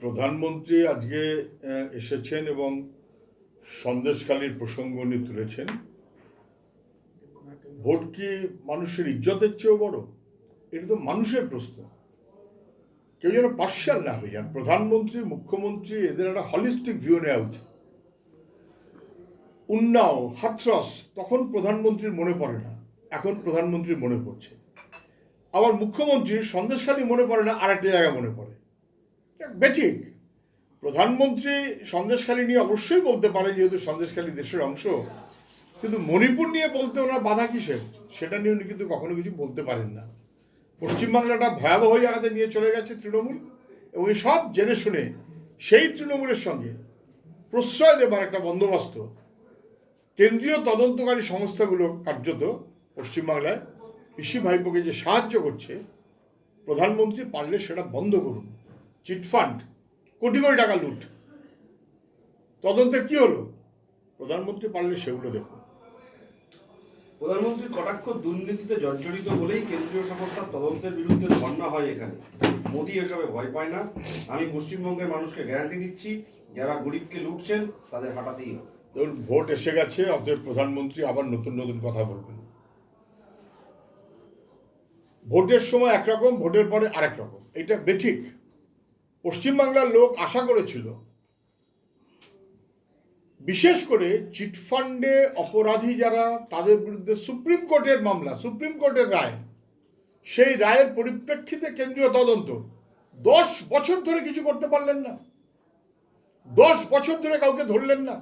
প্রধানমন্ত্রী আজকে এসেছেন এবং সন্দেশখালীর প্রসঙ্গ নিয়ে তুলেছেন। ভোট কি মানুষের ইজ্জতের চেয়েও বড়? এটা তো মানুষের প্রশ্ন। কেউ যেন পার্শিয়াল না হয়ে যান। প্রধানমন্ত্রী, মুখ্যমন্ত্রী, এদের একটা হলিস্টিক ভিউ নেওয়া উচিত। উন্নাও, হাথরস, তখন প্রধানমন্ত্রীর মনে পড়ে না। এখন প্রধানমন্ত্রীর মনে পড়ছে। আবার মুখ্যমন্ত্রীর সন্দেশখালী মনে পড়ে না আর একটা জায়গা মনে পড়ে। বেঠিক। প্রধানমন্ত্রী সন্দেশখালী নিয়ে অবশ্যই বলতে পারে যেহেতু সন্দেশখালী দেশের অংশ। কিন্তু মণিপুর নিয়ে বলতে ওনার বাধা কিসের? সেটা নিয়ে উনি কিন্তু কখনো কিছু বলতে পারেন না। পশ্চিমবাংলাটা ভয়াবহ জায়গাতে নিয়ে চলে গেছে তৃণমূল এবং সব জেনে শুনে সেই তৃণমূলের সঙ্গে প্রশ্রয় দেবার একটা বন্দোবস্ত কেন্দ্রীয় তদন্তকারী সংস্থাগুলো কার্যত পশ্চিমবাংলায় পিসি ভাইপোকে যে সাহায্য করছে, প্রধানমন্ত্রী পারলে সেটা বন্ধ করুন। চিটফান্ড কোটি কোটি টাকা লুট। তদন্তে কি হলো? প্রধানমন্ত্রী পারলে সেগুলো দেখুন। প্রধানমন্ত্রীর কটাক্ষ দুর্নীতিতে জর্জরিত বলেই কেন্দ্রীয় সংস্থার তদন্তের বিরুদ্ধে ধর্ণা হয় এখানে। মোদী এসবে ভয় পায় না। আমি পশ্চিমবঙ্গের মানুষকে গ্যারান্টি দিচ্ছি যারা গরিবকে লুটছেন তাদের হাঁটাতেই হবে। ধরুন ভোট এসে গেছে অতএব প্রধানমন্ত্রী আবার নতুন নতুন কথা বলবেন। ভোটের সময় একরকম ভোটের পরে আরেক রকম। এটা বেঠিক। পশ্চিমবাংলার লোক আশা করেছিল, বিশেষ করে চিটফান্ডে অপরাধী যারা তাদের বিরুদ্ধে সুপ্রিম কোর্টের মামলা, সুপ্রিম কোর্টের রায়, সেই রায়ের পরিপ্রেক্ষিতে কেন্দ্রীয় তদন্ত, দশ বছর ধরে কিছু করতে পারলেন না। দশ বছর ধরে কাউকে ধরলেন না।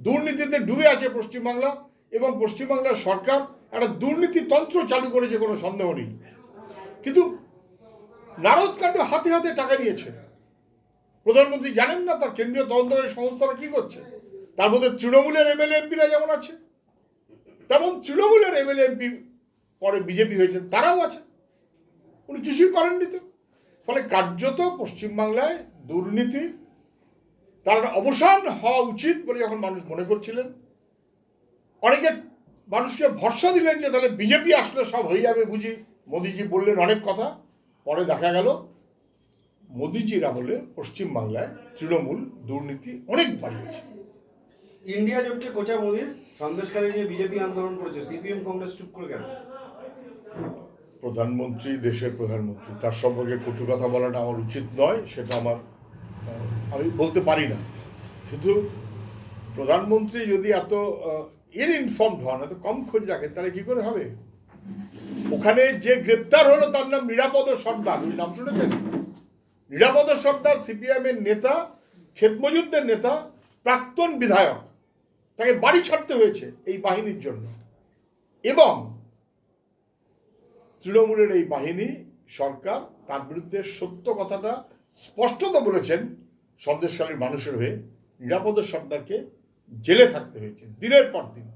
দুর্নীতিতে ডুবে আছে পশ্চিমবাংলা এবং পশ্চিমবাংলার সরকার একটা দুর্নীতি তন্ত্র চালু করেছে, কোনো সন্দেহ নেই। কিন্তু নারদকাণ্ড হাতে হাতে টাকা নিয়েছে। প্রধানমন্ত্রী জানেন না তার কেন্দ্রীয় তদন্তকারী সংস্থারা কি করছে? তার মধ্যে তৃণমূলের এমএলএ এমপিরা যেমন আছে, তেমন তৃণমূলের এমএলএ এমপি পরে বিজেপি হয়েছেন, তারাও আছে উনি কিছুই করেননি তো। ফলে কার্যত পশ্চিমবাংলায় দুর্নীতি, তার একটা অবসান হওয়া উচিত বলে যখন মানুষ মনে করছিলেন, অনেকে মানুষকে ভরসা দিলেন যে তাহলে বিজেপি আসলে সব হয়ে যাবে বুঝি, মোদিজি বললেন অনেক কথা। পরে দেখা গেল মোদিজির আমলে পশ্চিমবাংলায় তৃণমূল দুর্নীতি অনেক বাড়িয়েছে। ইন্ডিয়া জোটকে কোচা মোদীর সন্দেশকারী নিয়ে বিজেপি আন্দোলন করেছে। সিপিএম কংগ্রেস চুপ করে কেন? প্রধানমন্ত্রী দেশের প্রধানমন্ত্রী তার সম্পর্কে কটু কথা বলাটা আমার উচিত নয় সেটা আমার আমি বলতে পারি না। কিন্তু প্রধানমন্ত্রী যদি এত ইন ইনফর্মড হন এত কম খোঁজ রাখেন তাহলে কী করে হবে? ওখানে যে গ্রেপ্তার হলো তার নাম নিরাপদ সর্দার। নাম শুনেছেন? নিরাপদ সর্দার সিপিএম এর নেতা খেতমজুদ্দের নেতা, প্রাক্তন বিধায়ক। তাকে বাড়ি ছাড়তে হয়েছে এই বাহিনীর জন্য। এবং তৃণমূলের এই বাহিনী, সরকার, তার বিরুদ্ধে সত্য কথাটা স্পষ্টত বলেছেন সন্দেশকালীর মানুষের হয়ে। নিরাপদ সর্দারকে জেলে থাকতে হয়েছে, দিনের পর দিন।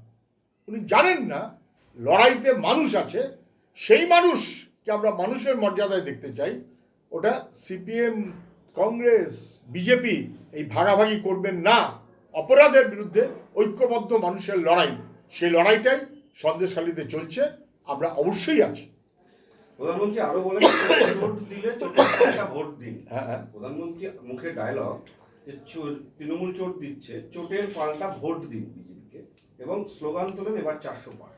উনি জানেন না, লড়াইতে মানুষ আছে সেই মানুষকে আমরা মানুষের মর্যাদায় দেখতে চাই। ওটা সিপিএম কংগ্রেস বিজেপি এই ভাগাভাগি করবেন না। অপরাধের বিরুদ্ধে ঐক্যবদ্ধ মানুষের লড়াই। সেই লড়াইটাই সন্দেশখালীতে চলছে। আমরা অবশ্যই আছি। প্রধানমন্ত্রী আরও বলেন ভোট দিলে ভোট দিন। হ্যাঁ হ্যাঁ। প্রধানমন্ত্রী মুখে ডায়লগ যে তৃণমূল চোট দিচ্ছে চোটের পাল্টা ভোট দিন বিজেপিকে। এবং স্লোগান তোলেন এবার চারশো পার।